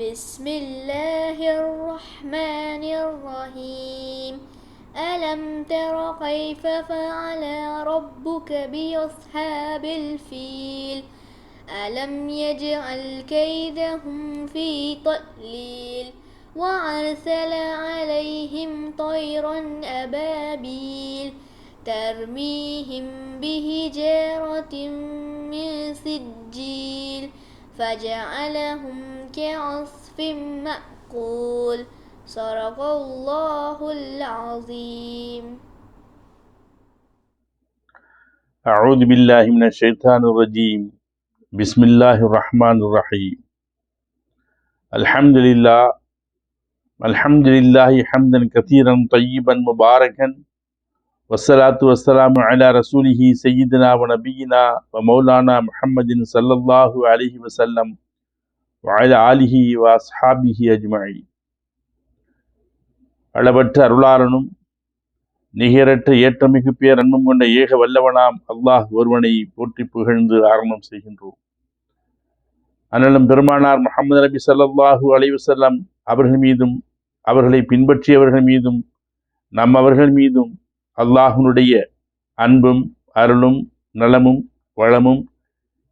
بسم الله الرحمن الرحيم. ألم تر كيف فعل ربك بأصحاب الفيل؟ ألم يجعل كيدهم في تضليل وأرسل عليهم طيرا أبابيل ترميهم بحجارة من سجيل. فجعلهم كعصف مأكول. صدق الله العظيم. أعوذ بالله من الشيطان الرجيم. بسم الله الرحمن الرحيم. الحمد لله. الحمد لله حمدا كثيرا طيبا مباركا. வசலாத்து வசலாம் அலா ரசூலிஹி சையீதுனா வ நபீனா வ மௌலானா முஹம்மதின் சல்லல்லாஹு அலிஹி வசல்லம் வாயில ஆலிஹி வ அஸ்ஹாபிஹி அஜ்மாயி அளவற்ற அருளாளனும் நிகரற்ற ஏற்றமிகு பேர் அன்பும் கொண்ட ஏக வல்லவனாம் அல்லாஹ் ஒருவனை போற்றி புகழ்ந்து ஆரம்பம் செய்கின்றோம். அண்ணலும் பெருமானார் முகமது நபி சல்லாஹூ அலைவசல்லம் அவர்கள் மீதும் அவர்களை பின்பற்றியவர்கள் மீதும் நம் அவர்கள் மீதும் அல்லாஹுனுடைய அன்பும் அருளும் நலமும் வளமும்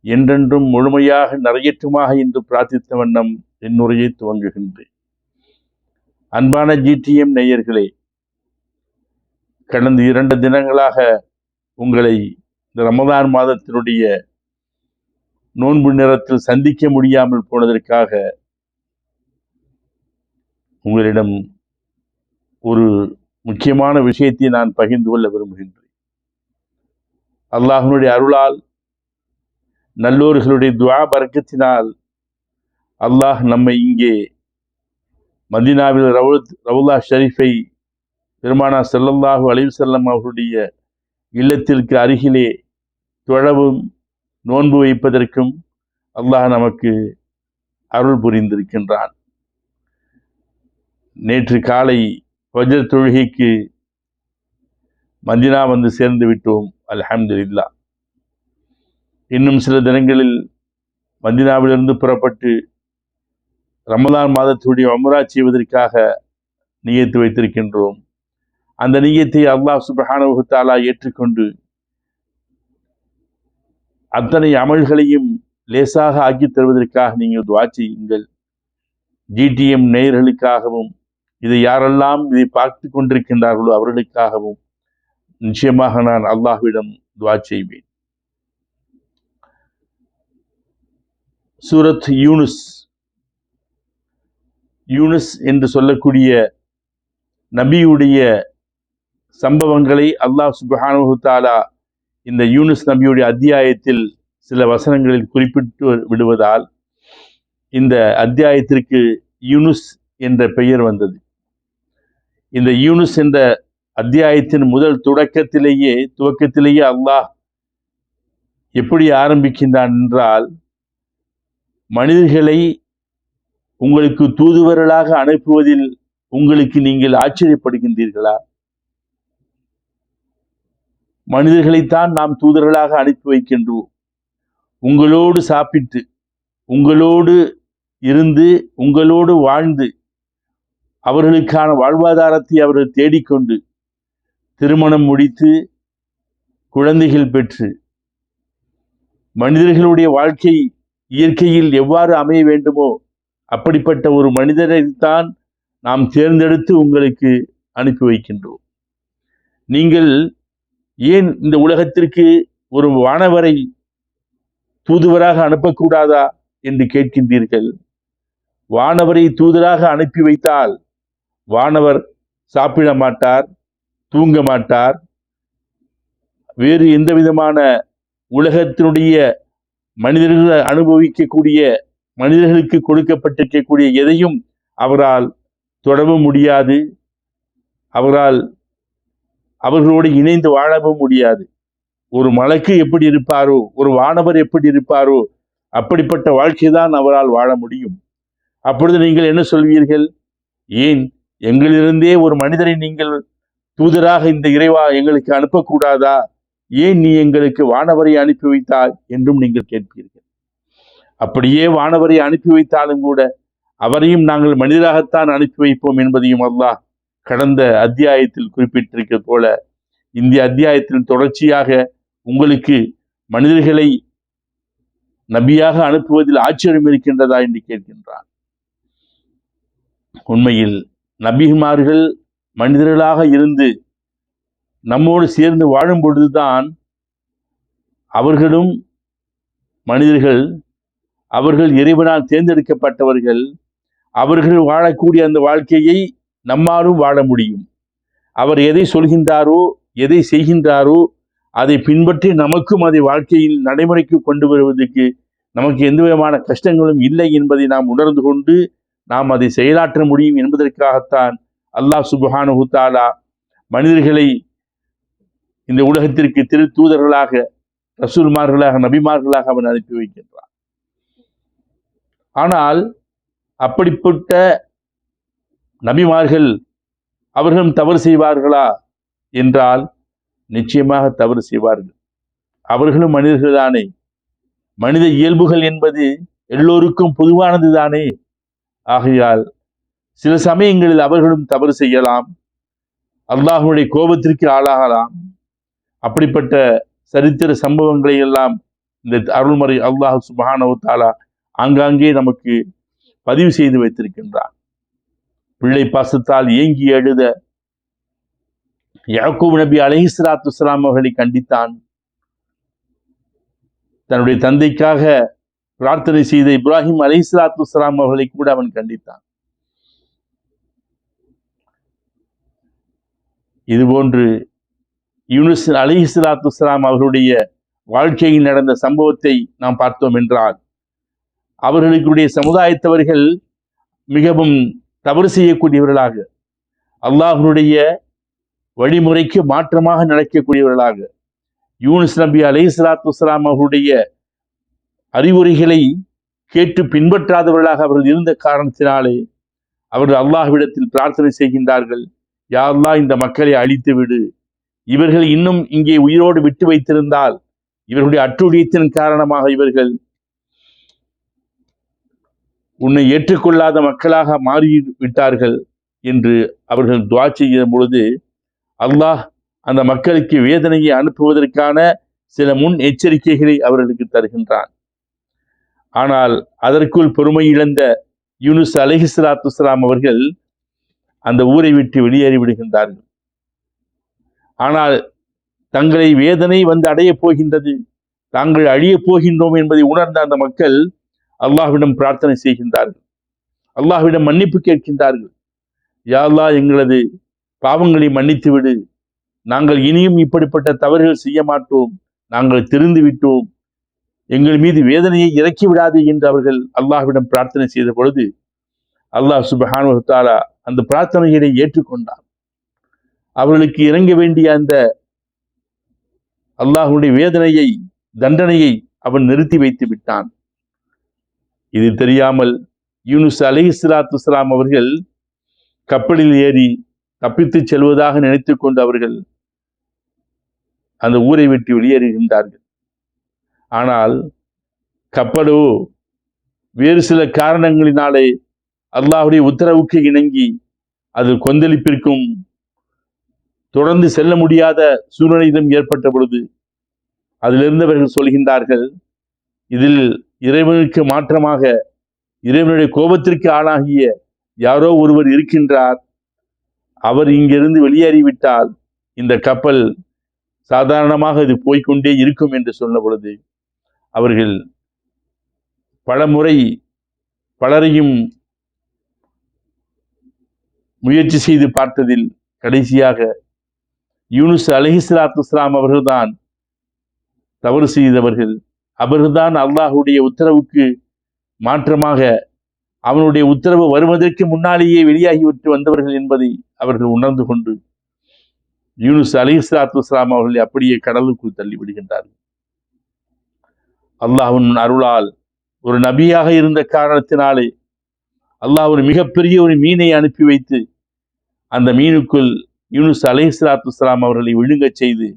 என்றென்றும் முழுமையாக நிறையற்றுமாக என்று பிரார்த்தித்த வண்ணம் என்னுரையை துவங்குகின்றேன். அன்பான ஜிடிஎம் நேயர்களே கடந்த இரண்டு தினங்களாக உங்களை இந்த ரமதான் மாதத்தினுடைய நோன்பு நேரத்தில் சந்திக்க முடியாமல் போனதற்காக உங்களிடம் ஒரு முக்கியமான விஷயத்தை நான் பகிர்ந்து கொள்ள விரும்புகின்றேன். அல்லாஹனுடைய அருளால் நல்லோர்களுடைய துவா பறக்கத்தினால் அல்லாஹ் நம்மை இங்கே மதீனாவில் ரவுத் ரவுல்லா ஷரீஃபை பெருமானா செல்லல்லாஹு அலைஹி வஸல்லம் அவர்களுடைய இல்லத்திற்கு அருகிலே தொழவும் நோன்பு வைப்பதற்கும் அல்லாஹ் நமக்கு அருள் புரிந்திருக்கின்றான். நேற்று காலை வஜர் தொழுகைக்கு மதினா வந்து சேர்ந்து விட்டோம். அல்ஹம்துலில்லா. இன்னும் சில தினங்களில் மதினாவிலிருந்து புறப்பட்டு ரமலான் மாதத்துடைய உம்ரா செய்வதற்காக நியத்து வைத்திருக்கின்றோம். அந்த நியத்தை அல்லாஹ் சுப்ஹானஹு தஆலா ஏற்றுக்கொண்டு அத்தனை அமல்களையும் லேசாக ஆக்கித் தருவதற்காக நீங்கள் துவா செய்யுங்கள். ஜிடிஎம் நேயர்களுக்காகவும் இதை யாரெல்லாம் இதை பார்த்து கொண்டிருக்கின்றார்களோ அவர்களுக்காகவும் நிச்சயமாக நான் அல்லாஹ்விடம் துவா செய்வேன். சூரத் யூனுஸ். யூனுஸ் என்று சொல்லக்கூடிய நபியுடைய சம்பவங்களை அல்லாஹ் சுபஹானுத்தாலா இந்த யூனுஸ் நபியுடைய அத்தியாயத்தில் சில வசனங்களில் குறிப்பிட்டு விடுவதால் இந்த அத்தியாயத்திற்கு யூனுஸ் என்ற பெயர் வந்தது. இந்த யூனுஸ் என்ற அத்தியாயத்தின் முதல் தொடக்கத்திலேயே துவக்கத்திலேயே அல்லாஹ் எப்படி ஆரம்பிக்கின்றான் என்றால் மனிதர்களை உங்களுக்கு தூதுவர்களாக அனுப்புவதில் உங்களுக்கு நீங்கள் ஆச்சரியப்படுகின்றீர்களா? மனிதர்களைத்தான் நாம் தூதர்களாக அனுப்பி வைக்கின்றோம். உங்களோடு சாப்பிட்டு உங்களோடு இருந்து உங்களோடு வாழ்ந்து அவர்களுக்கான வாழ்வாதாரத்தை அவர்கள் தேடிக்கொண்டு திருமணம் முடித்து குழந்தைகள் பெற்று மனிதர்களுடைய வாழ்க்கை இயற்கையில் எவ்வாறு அமைய வேண்டுமோ அப்படிப்பட்ட ஒரு மனிதரைத்தான் நாம் தேர்ந்தெடுத்து உங்களுக்கு அனுப்பி வைக்கின்றோம். நீங்கள் ஏன் இந்த உலகத்திற்கு ஒரு வானவரை தூதுவராக அனுப்பக்கூடாதா என்று கேட்கின்றீர்கள்? வானவரை தூதராக அனுப்பி வைத்தால் வானவர் சாப்பிட மாட்டார் தூங்க மாட்டார். வேறு எந்த விதமான உலகத்தினுடைய மனிதர்கள் அனுபவிக்கக்கூடிய மனிதர்களுக்கு கொடுக்கப்பட்டிருக்கக்கூடிய எதையும் அவரால் தொடவ முடியாது. அவரால் அவர்களோடு இணைந்து வாழவும் முடியாது. ஒரு மலைக்கு எப்படி இருப்பாரோ ஒரு வானவர் எப்படி இருப்பாரோ அப்படிப்பட்ட வாழ்க்கை தான் அவரால் வாழ முடியும். அப்பொழுது நீங்கள் என்ன சொல்வீர்கள்? ஏன் எங்களிலிருந்தே ஒரு மனிதரை நீங்கள் தூதராக இந்த இறைவா எங்களுக்கு அனுப்பக்கூடாதா? ஏன் நீ எங்களுக்கு வானவரை அனுப்பி வைத்தாய் என்றும் நீங்கள் கேட்பீர்கள். அப்படியே வானவரை அனுப்பி வைத்தாலும் கூட அவரையும் நாங்கள் மனிதராகத்தான் அனுப்பி வைப்போம் என்பதையும் அல்லாஹ் கடந்த அத்தியாயத்தில் குறிப்பிட்டிருக்க போல இந்த அத்தியாயத்தின் தொடர்ச்சியாக உங்களுக்கு மனிதர்களை நபியாக அனுப்புவதில் ஆச்சரியம் இருக்கின்றதா என்று கேட்கின்றான். உண்மையில் நபிமார்கள் மனிதர்களாக இருந்து நம்மோடு சேர்ந்து வாழும் பொழுதுதான் அவர்களும் மனிதர்கள் அவர்கள் இறைவனால் தேர்ந்தெடுக்கப்பட்டவர்கள் அவர்கள் வாழக்கூடிய அந்த வாழ்க்கையை நம்மாலும் வாழ முடியும். அவர் எதை சொல்கின்றாரோ எதை செய்கின்றாரோ அதை பின்பற்றி நமக்கும் அதை வாழ்க்கையில் நடைமுறைக்கு கொண்டு வருவதற்கு நமக்கு எந்த விதமான கஷ்டங்களும் இல்லை என்பதை நாம் உணர்ந்து கொண்டு நாம் அதை செயலாற்ற முடியும் என்பதற்காகத்தான் அல்லாஹ் சுபஹானு தாலா மனிதர்களை இந்த உலகத்திற்கு திரு தூதர்களாக ரசூல்மார்களாக நபிமார்களாக அவன் அனுப்பி வைக்கின்றான். ஆனால் அப்படிப்பட்ட நபிமார்கள் அவர்களும் தவறு செய்வார்களா என்றால் நிச்சயமாக தவறு செய்வார்கள். அவர்களும் மனிதர்கள் தானே. மனித இயல்புகள் என்பது எல்லோருக்கும் பொதுவானது தானே. ஆகையால் சில சமயங்களில் அவர்களும் தவறு செய்யலாம். அல்லாஹுடைய கோபத்திற்கு ஆளாகலாம். அப்படிப்பட்ட சரித்திர சம்பவங்களை எல்லாம் இந்த அருள்மறை அல்லாஹ் சுபானவத்தாலா ஆங்காங்கே நமக்கு பதிவு செய்து வைத்திருக்கின்றான். பிள்ளை பாசத்தால் ஏங்கி எழுத யாக்கூப் நபி அலைஹிஸ்ஸலாத்து வஸ்ஸலாம் அவர்களை கண்டித்தான். தன்னுடைய தந்தைக்காக பிரார்த்தனை செய்த இப்ராஹிம் அலை இஸ்லாத்து இஸ்லாம் அவர்களை கூட அவன் கண்டித்தான். இதுபோன்று யூனிஸ் அலி இஸ்லாத்து இஸ்லாம் அவர்களுடைய வாழ்க்கையில் நடந்த சம்பவத்தை நாம் பார்த்தோம் என்றால் அவர்களுக்குடைய சமுதாயத்தவர்கள் மிகவும் தவறு செய்யக்கூடியவர்களாக அல்லாஹனுடைய வழிமுறைக்கு மாற்றமாக நடக்கக்கூடியவர்களாக யூனுஸ் நபி அலைஹிஸ்லாத்து இஸ்லாம் அவர்களுடைய அறிவுரைகளை கேட்டு பின்பற்றாதவர்களாக அவர்கள் இருந்த காரணத்தினாலே அவர்கள் அல்லாஹ்விடத்தில் பிரார்த்தனை செய்கின்றார்கள். யாரெல்லாம் இந்த மக்களை அழித்து விடு. இவர்கள் இன்னும் இங்கே உயிரோடு விட்டு வைத்திருந்தால் இவர்களுடைய அட்டுழியத்தின் காரணமாக இவர்கள் உன்னை ஏற்றுக்கொள்ளாத மக்களாக மாறி விட்டார்கள் என்று அவர்கள் துவா செய்கிற பொழுது அல்லாஹ் அந்த மக்களுக்கு வேதனையை அனுப்புவதற்கான சில முன் எச்சரிக்கைகளை அவர்களுக்கு தருகின்றான். ஆனால் அதற்குள் பொறுமை இழந்த யூனுஸ் அலஹிஸ்லாத்துஸ்லாம் அவர்கள் அந்த ஊரை விட்டு வெளியேறி விடுகின்றார்கள். ஆனால் தங்களை வேதனை வந்து அடையப் போகின்றது தாங்கள் அழியப் போகின்றோம் என்பதை உணர்ந்த அந்த மக்கள் அல்லாஹ்விடம் பிரார்த்தனை செய்கின்றார்கள். அல்லாஹ்விடம் மன்னிப்பு கேட்கின்றார்கள். யாழ்லா எங்களது பாவங்களை மன்னித்து விடு நாங்கள் இனியும் இப்படிப்பட்ட தவறுகள் செய்ய மாட்டோம். நாங்கள் திருந்து விட்டோம் எங்கள் மீது வேதனையை இறக்கி விடாது என்று அவர்கள் அல்லாஹ்விடம் பிரார்த்தனை செய்த பொழுது அல்லாஹ் சுபஹானு தாலா அந்த பிரார்த்தனைகளை ஏற்றுக்கொண்டார் அவர்களுக்கு இறங்க வேண்டிய அந்த அல்லாஹுடைய வேதனையை தண்டனையை அவன் நிறுத்தி வைத்து விட்டான். இது தெரியாமல் யூனுஸ் அலிஹிஸ்லாத்து இஸ்லாம் அவர்கள் கப்பலில் ஏறி தப்பித்துச் செல்வதாக நினைத்துக் கொண்டு அவர்கள் அந்த ஊரை விட்டு வெளியேறுகின்றார்கள். ஆனால் கப்பலோ வேறு சில காரணங்களினாலே அல்லாஹுடைய உத்தரவுக்கு இணங்கி அது கொந்தளிப்பிற்கும் தொடர்ந்து செல்ல முடியாத சூழ்நிலையிலும் ஏற்பட்ட பொழுது அதிலிருந்தவர்கள் சொல்கின்றார்கள் இதில் இறைவனுக்கு மாற்றமாக இறைவனுடைய கோபத்திற்கு ஆளாகிய யாரோ ஒருவர் இருக்கின்றார். அவர் இங்கிருந்து வெளியேறிவிட்டால் இந்த கப்பல் சாதாரணமாக இது போய்க்கொண்டே இருக்கும் என்று சொன்ன பொழுது அவர்கள் பலமுறை பலரையும் முயற்சி செய்து பார்த்ததில் கடைசியாக யூனுஸ் அலிஹிஸ்லாத்து இஸ்லாம் அவர்கள்தான் தவறு செய்தவர்கள். அவர்கள்தான் அல்லாஹுடைய உத்தரவுக்கு மாற்றமாக அவனுடைய உத்தரவு வருவதற்கு முன்னாலேயே வெளியாகிவிட்டு வந்தவர்கள் என்பதை அவர்கள் உணர்ந்து கொண்டு யூனுஸ் அலிஹிஸ்லாத்து இஸ்லாம் அவர்களை அப்படியே கடலுக்குள் தள்ளி விடுகின்றார்கள் அல்லாஹின் அருளால் ஒரு நபியாக இருந்த காரணத்தினாலே அல்லாஹ் ஒரு மிகப்பெரிய ஒரு மீனை அனுப்பி வைத்து அந்த மீனுக்குள் யூனுஸ் அலைஹிஸ்லாத்து இஸ்லாம் அவர்களை விழுங்கச் செய்து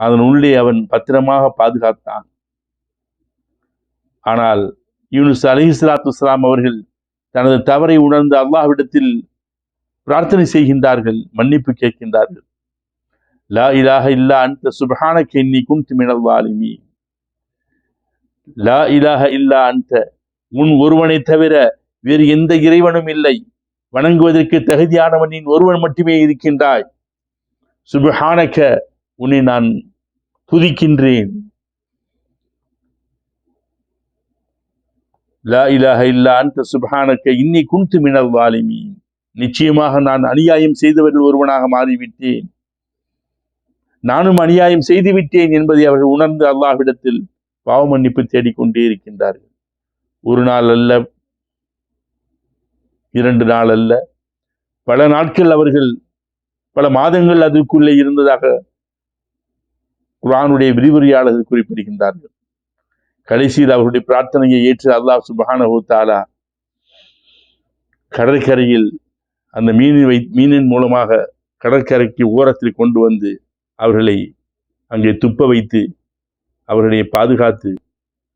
அதன் உள்ளே அவன் பத்திரமாக பாதுகாத்தான். ஆனால் யூனுஸ் அலைஹிஸ்லாத்து இஸ்லாம் அவர்கள் தனது தவறை உணர்ந்து அல்லாஹ்விடத்தில் பிரார்த்தனை செய்கின்றார்கள் மன்னிப்பு கேட்கின்றார்கள். லா இலாக இல்லா அந்த சுப்ஹானக இன்னி குன் திமிழல் வாலிமீன். லா இலாக இல்லா அந்த உன் ஒருவனை தவிர வேறு எந்த இறைவனும் இல்லை. வணங்குவதற்கு தகுதியானவன் நீ ஒருவன் மட்டுமே இருக்கின்றாய். சுபஹானக உன்னை நான் துதிக்கின்றேன். லா இலாஹ இல்லா அந்த சுபஹானக்க இன்னி குண்டு மினல் வாலிமி நிச்சயமாக நான் அநியாயம் செய்தவர்கள் ஒருவனாக மாறிவிட்டேன். நானும் அநியாயம் செய்துவிட்டேன் என்பதை அவர்கள் உணர்ந்து அல்லாஹ்விடத்தில் பாவ மன்னிப்பு தேடிக்கொண்டே இருக்கின்றார்கள். ஒரு நாள் அல்ல இரண்டு நாள் அல்ல. பல நாட்கள் அவர்கள் பல மாதங்கள் அதுக்குள்ளே இருந்ததாக குரானுடைய விரிவுரையாளர்கள் குறிப்பிடுகின்றார்கள். கடைசியில் அவர்களுடைய பிரார்த்தனையை ஏற்று அல்லாஹ் சுபஹானஹு கடற்கரையில் அந்த மீனின் வை மீனின் மூலமாக கடற்கரைக்கு ஓரத்தில் கொண்டு வந்து அவர்களை அங்கே துப்ப வைத்து அவர்களை பாதுகாத்து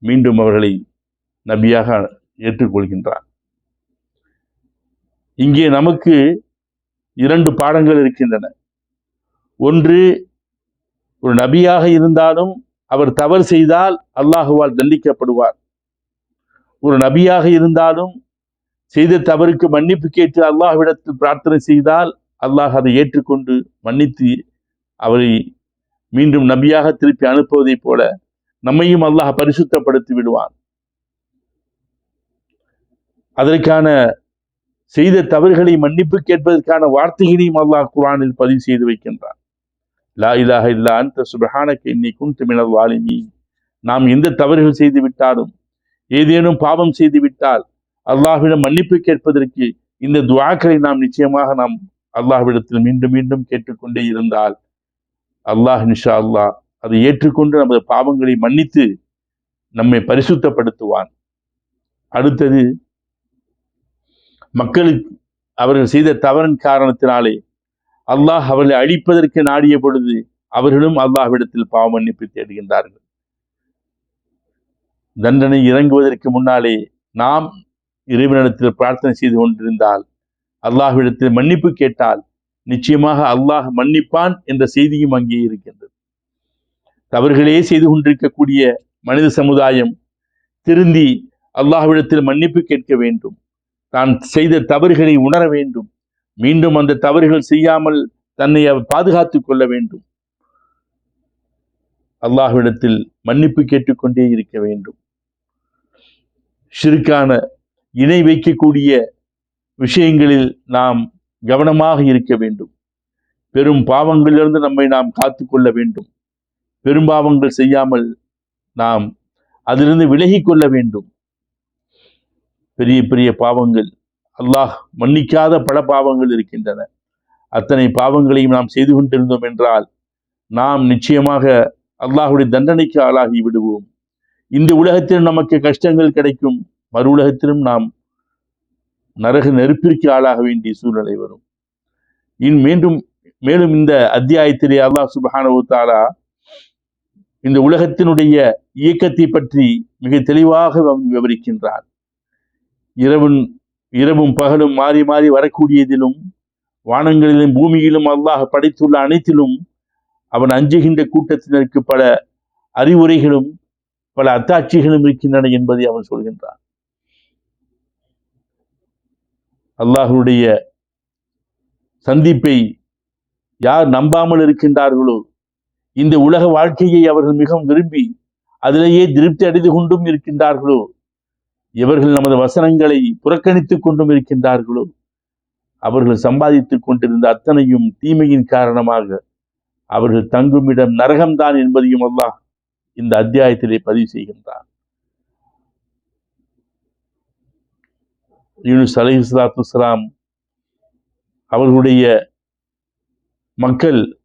மீண்டும் அவர்களை நபியாக ஏற்றுக்கொள்கின்றார். இங்கே நமக்கு இரண்டு பாடங்கள் இருக்கின்றன. ஒன்று ஒரு நபியாக இருந்தாலும் அவர் தவறு செய்தால் அல்லாஹுவால் தண்டிக்கப்படுவார். ஒரு நபியாக இருந்தாலும் செய்த தவறுக்கு மன்னிப்பு கேட்டு அல்லாஹ்விடத்தில் பிரார்த்தனை செய்தால் அல்லாஹ் அதை ஏற்றுக்கொண்டு மன்னித்து அவரை மீண்டும் நபியாக திருப்பி அனுப்புவதைப் போல நம்மையும் அல்லாஹ் பரிசுத்தப்படுத்தி விடுவான் அதற்கான செய்த தவறுகளை மன்னிப்பு கேட்பதற்கான வார்த்தைகளையும் அல்லாஹ் குரானில் பதிவு செய்து வைக்கின்றான். லா இலாஹ இல்லா அந்த இன்னி குன்து மினல் நாம் எந்த தவறுகள் செய்து விட்டாலும் ஏதேனும் பாவம் செய்து விட்டால் அல்லாஹ்விடம் மன்னிப்பு கேட்பதற்கு இந்த துவாக்களை நாம் நிச்சயமாக நாம் அல்லாஹ்விடத்தில் மீண்டும் மீண்டும் கேட்டுக்கொண்டே இருந்தால் அல்லாஹ் நிஷா அல்லாஹ் அதை ஏற்றுக்கொண்டு நமது பாவங்களை மன்னித்து நம்மை பரிசுத்தப்படுத்துவான். அடுத்தது மக்களுக்கு அவர்கள் செய்த தவறின் காரணத்தினாலே அல்லாஹ் அவர்களை அழிப்பதற்கு நாடிய பொழுது அவர்களும் அல்லாஹ்விடத்தில் பாவ மன்னிப்பு தேடுகின்றார்கள். தண்டனை இறங்குவதற்கு முன்னாலே நாம் இறைவனிடத்தில் பிரார்த்தனை செய்து கொண்டிருந்தால் அல்லாஹ்விடத்தில் மன்னிப்பு கேட்டால் நிச்சயமாக அல்லாஹ் மன்னிப்பான் என்ற செய்தியும் அங்கே இருக்கின்றது. தவறுகளே செய்து கொண்டிருக்கக்கூடிய மனித சமுதாயம் திருந்தி அல்லாஹ்விடத்தில் மன்னிப்பு கேட்க வேண்டும். தான் செய்த தவறுகளை உணர வேண்டும். மீண்டும் அந்த தவறுகள் செய்யாமல் தன்னை அவர் பாதுகாத்துக் கொள்ள வேண்டும். அல்லாஹ்விடத்தில் மன்னிப்பு கேட்டுக்கொண்டே இருக்க வேண்டும். ஷிருக்கான இணை வைக்கக்கூடிய விஷயங்களில் நாம் கவனமாக இருக்க வேண்டும். பெரும் பாவங்களிலிருந்து நம்மை நாம் காத்துக்கொள்ள வேண்டும். பெரும் பாவங்கள் செய்யாமல் நாம் அதிலிருந்து விலகிக் கொள்ள வேண்டும். பெரிய பெரிய பாவங்கள். அல்லாஹ் மன்னிக்காத பல பாவங்கள் இருக்கின்றன. அத்தனை பாவங்களையும் நாம் செய்து கொண்டிருந்தோம் என்றால் நாம் நிச்சயமாக அல்லாஹுடைய தண்டனைக்கு ஆளாகி விடுவோம். இந்த உலகத்திலும் நமக்கு கஷ்டங்கள் கிடைக்கும். மறு உலகத்திலும் நாம் நரக நெருப்பிற்கு ஆளாக வேண்டிய சூழ்நிலை வரும். இன் மீண்டும் மேலும் இந்த அத்தியாயத்திலே அல்லாஹ் சுபஹானஹு தஆலா இந்த உலகத்தினுடைய இயக்கத்தை பற்றி மிக தெளிவாக விவரிக்கின்றார். இரவும் இரவும் பகலும் மாறி மாறி வரக்கூடியதிலும் வானங்களிலும் பூமியிலும் அல்லாஹ் படைத்துள்ள அனைத்திலும் அவன் அஞ்சுகின்ற கூட்டத்தினருக்கு பல அறிவுரைகளும் பல அத்தாட்சிகளும் இருக்கின்றன என்பதை அவன் சொல்கின்றான். அல்லாஹுடைய சந்திப்பை யார் நம்பாமல் இருக்கின்றார்களோ இந்த உலக வாழ்க்கையை அவர்கள் மிகவும் விரும்பி அதிலேயே திருப்தி அடைந்து கொண்டும் இருக்கின்றார்களோ? இவர்கள் நமது வசனங்களை புறக்கணித்துக் கொண்டும் இருக்கின்றார்களோ? அவர்கள் சம்பாதித்துக் கொண்டிருந்த அத்தனையும் தீமையின் காரணமாக அவர்கள் தங்கும் இடம் நரகம்தான் என்பதையும் அல்லாஹ் இந்த அத்தியாயத்திலே பதிவு செய்கின்றான். யூனிஸ் அலை அவர்களுடைய மக்கள்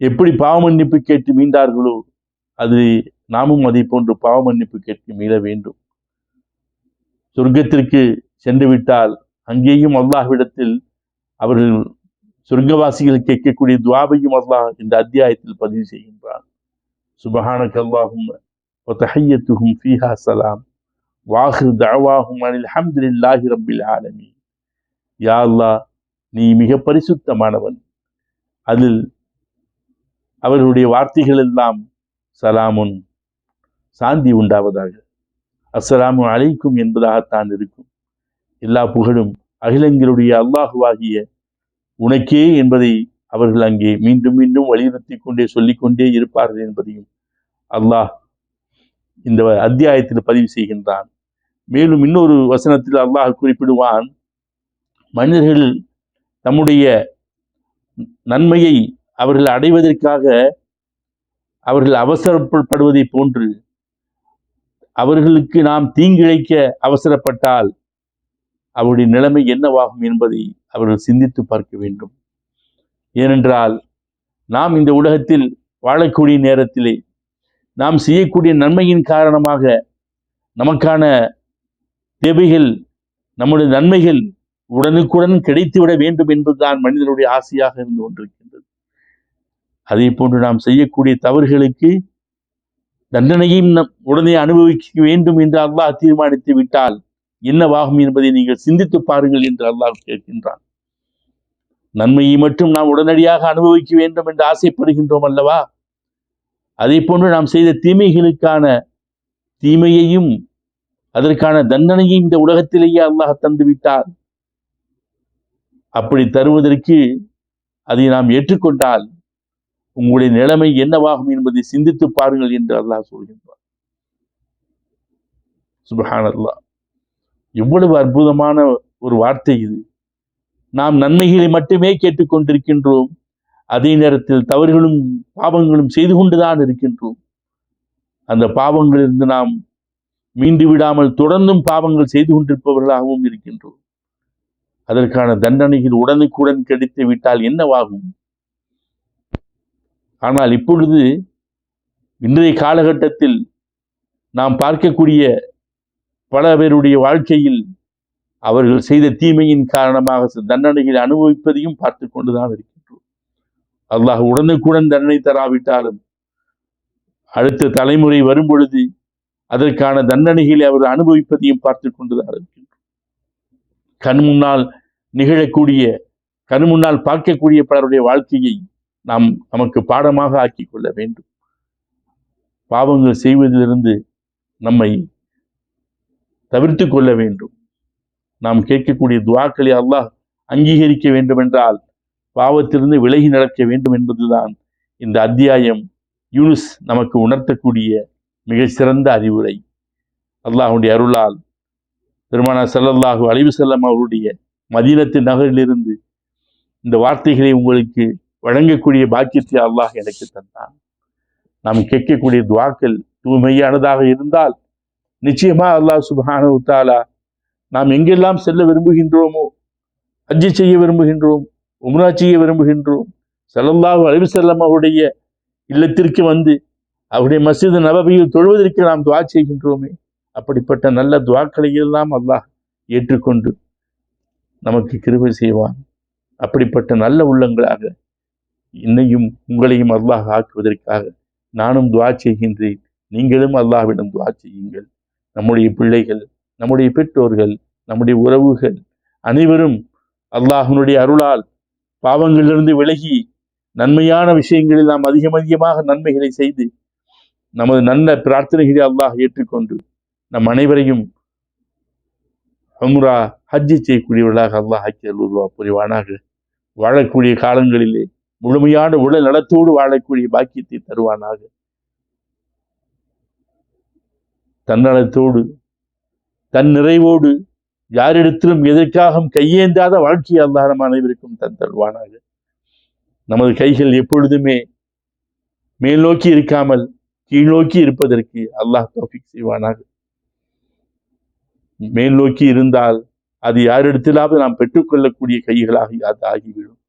எப்படி பாவ மன்னிப்பு கேட்டு மீண்டார்களோ அது நாமும் அதை போன்று பாவ மன்னிப்பு கேட்டு மீள வேண்டும் சொர்க்கத்திற்கு சென்று விட்டால் அங்கேயும் அல்லாஹ்விடத்தில் அவர்கள் சொர்க்கவாசிகள் கேட்கக்கூடிய துவாபையும் அல்லாஹ் இந்த அத்தியாயத்தில் பதிவு செய்கின்றான் சுபஹானக் அல்லாஹும் وتحيتهم فيها سلام வாஹு தவாஹும் அனில் அஹமதுல்லாஹி ரப்பில் ஆலமீன் யா அல்லாஹ் நீ மிக பரிசுத்தமானவன் அதில் அவர்களுடைய வார்த்தைகள் எல்லாம் சலாமுன் சாந்தி உண்டாவதாக. அஸ்ஸலாமு அலைக்கும் என்பதாகத்தான் இருக்கும். எல்லா புகழும் அகிலங்களுடைய அல்லாஹுவாகிய உனக்கே என்பதை அவர்கள் அங்கே மீண்டும் மீண்டும் வலியுறுத்தி கொண்டே சொல்லிக்கொண்டே இருப்பார்கள் என்பதையும் அல்லாஹ் இந்த அத்தியாயத்தில் பதிவு செய்கின்றான். மேலும் இன்னொரு வசனத்தில் அல்லாஹ் குறிப்பிடுவான் மனிதர்கள் தம்முடைய நன்மையை அவர்கள் அடைவதற்காக அவர்கள் அவசரப்படுவதை போன்று அவர்களுக்கு நாம் தீங்கிழைக்க அவசரப்பட்டால் அவருடைய நிலைமை என்னவாகும் என்பதை அவர்கள் சிந்தித்து பார்க்க வேண்டும். ஏனென்றால் நாம் இந்த உலகத்தில் வாழக்கூடிய நேரத்திலே நாம் செய்யக்கூடிய நன்மையின் காரணமாக நமக்கான தேவைகள் நம்முடைய நன்மைகள் உடனுக்குடன் கிடைத்துவிட வேண்டும் என்பதுதான் மனிதனுடைய ஆசையாக இருந்து கொண்டிருக்கிறது. அதே போன்று நாம் செய்யக்கூடிய தவறுகளுக்கு தண்டனையும் நம் உடனே அனுபவிக்க வேண்டும் என்று அல்லாஹ் தீர்மானித்து விட்டால் என்னவாகும் என்பதை நீங்கள் சிந்தித்து பாருங்கள் என்று அல்லாஹ் கேட்கின்றான். நன்மையை மட்டும் நாம் உடனடியாக அனுபவிக்க வேண்டும் என்று ஆசைப்படுகின்றோம் அல்லவா? அதே போன்று நாம் செய்த தீமைகளுக்கான தீமையையும் அதற்கான தண்டனையும் இந்த உலகத்திலேயே அல்லாஹ் தந்து விட்டார் அப்படி தருவதற்கு அதை நாம் ஏற்றுக்கொண்டால் உங்களுடைய நிலைமை என்னவாகும் என்பதை சிந்தித்து பாருங்கள் என்று அல்லாஹ் சொல்கின்றார் சுபஹான் அல்லாஹ் எவ்வளவு அற்புதமான ஒரு வார்த்தை இது. நாம் நன்மைகளை மட்டுமே கேட்டுக்கொண்டிருக்கின்றோம். அதே நேரத்தில் தவறுகளும் பாவங்களும் செய்து கொண்டுதான் இருக்கின்றோம். அந்த பாவங்களிலிருந்து நாம் மீண்டு விடாமல் தொடர்ந்தும் பாவங்கள் செய்து கொண்டிருப்பவர்களாகவும் இருக்கின்றோம். அதற்கான தண்டனைகள் உடனுக்குடன் கிடைத்து விட்டால் என்னவாகும்? ஆனால் இப்பொழுது இன்றைய காலகட்டத்தில் நாம் பார்க்கக்கூடிய பல பேருடைய வாழ்க்கையில் அவர்கள் செய்த தீமையின் காரணமாக தண்டனைகளை அனுபவிப்பதையும் பார்த்து கொண்டுதான் இருக்கின்றோம். அல்லாஹ் உடனுக்குடன் தண்டனை தராவிட்டாலும் அடுத்த தலைமுறை வரும் பொழுது அதற்கான தண்டனைகளை அவர் அனுபவிப்பதையும் பார்த்து கொண்டுதான் இருக்கின்றோம். கண் முன்னால் நிகழக்கூடிய கண் முன்னால் பார்க்கக்கூடிய பலருடைய வாழ்க்கையை நாம் நமக்கு பாடமாக ஆக்கிக் கொள்ள வேண்டும். பாவங்கள் செய்வதிலிருந்து நம்மை தவிர்த்து கொள்ள வேண்டும். நாம் கேட்கக்கூடிய துவாக்களை அல்லாஹ் அங்கீகரிக்க வேண்டுமென்றால் பாவத்திலிருந்து விலகி நடக்க வேண்டும் என்பதுதான் இந்த அத்தியாயம். யூனுஸ் நமக்கு உணர்த்தக்கூடிய மிக சிறந்த அறிவுரை. அல்லாஹுடைய அருளால் பெருமானா ஸல்லல்லாஹு அழிவு செல்லம் அவருடைய மதீனத்து நகரிலிருந்து இந்த வார்த்தைகளை உங்களுக்கு வழங்கக்கூடிய பாக்கியத்தை அல்லாஹ் எனக்கு தந்தான். நாம் கேட்கக்கூடிய துவாக்கள் தூய்மையானதாக இருந்தால் நிச்சயமா அல்லாஹ் சுப்ஹானஹு உத்தாலா நாம் எங்கெல்லாம் செல்ல விரும்புகின்றோமோ ஹஜ்ஜி செய்ய விரும்புகின்றோம் உம்ரா செய்ய விரும்புகின்றோம் ஸல்லல்லாஹு அலைஹி செல்லம் அவருடைய இல்லத்திற்கு வந்து அவருடைய மசித நபவியில் தொழுவதற்கு நாம் துவா செய்கின்றோமே அப்படிப்பட்ட நல்ல துவாக்களை எல்லாம் அல்லாஹ் ஏற்றுக்கொண்டு நமக்கு கிருபை செய்வான். அப்படிப்பட்ட நல்ல உள்ளங்களாக என்னையும் உங்களையும் அல்லாஹ் ஆக்குவதற்காக நானும் துவா செய்கின்றேன். நீங்களும் அல்லாஹ்விடம் துவா செய்யுங்கள். நம்முடைய பிள்ளைகள் நம்முடைய பெற்றோர்கள் நம்முடைய உறவுகள் அனைவரும் அல்லாஹனுடைய அருளால் பாவங்களிலிருந்து விலகி நன்மையான விஷயங்களில் நாம் அதிகம் அதிகமாக நன்மைகளை செய்து நமது நல்ல பிரார்த்தனைகளை அல்லாஹ் ஏற்றுக்கொண்டு நம் அனைவரையும் உம்ரா ஹஜ்ஜி செய்யக்கூடியவர்களாக அல்லாஹ் ஆக்கி அல்வா புரிவானாக. வாழக்கூடிய காலங்களிலே முழுமையான உடல் நலத்தோடு வாழக்கூடிய பாக்கியத்தை தருவானாக. தன்னலத்தோடு தன் நிறைவோடு யாரிடத்திலும் எதற்காகவும் கையேந்தாத வாழ்க்கை அல்லாரம் அனைவருக்கும் தன் தருவானாக. நமது கைகள் எப்பொழுதுமே மேல் நோக்கி இருக்காமல் கீழ் நோக்கி இருப்பதற்கு அல்லாஹ் தோஃபிக் செய்வானாக. மேல் நோக்கி இருந்தால் அது யாரிடத்திலாவது நாம் பெற்றுக்கொள்ளக்கூடிய கைகளாக அது ஆகிவிடும்.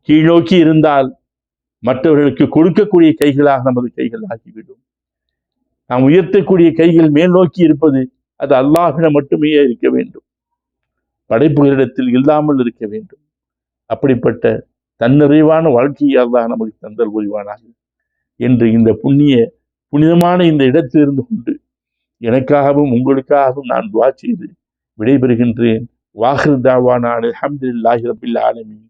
கீழ் நோக்கி இருந்தால் மற்றவர்களுக்கு கொடுக்கக்கூடிய கைகளாக நமது கைகள் ஆகிவிடும். நாம் உயர்த்தக்கூடிய கைகள் மேல் நோக்கி இருப்பது அது அல்லாஹிடம் மட்டுமே இருக்க வேண்டும். படைப்புகளிடத்தில் இல்லாமல் இருக்க வேண்டும். அப்படிப்பட்ட தன்னிறைவான வாழ்க்கையை அல்லாஹ் நமக்கு தந்தல் புரிவானாக. என்று இந்த புண்ணிய புனிதமான இந்த இடத்திலிருந்து கொண்டு எனக்காகவும் உங்களுக்காகவும் நான் துவா செய்து விடைபெறுகின்றேன். வாஹிர் தாவானான் அல்ஹம்துலில்லாஹி ரபில் ஆலமின்.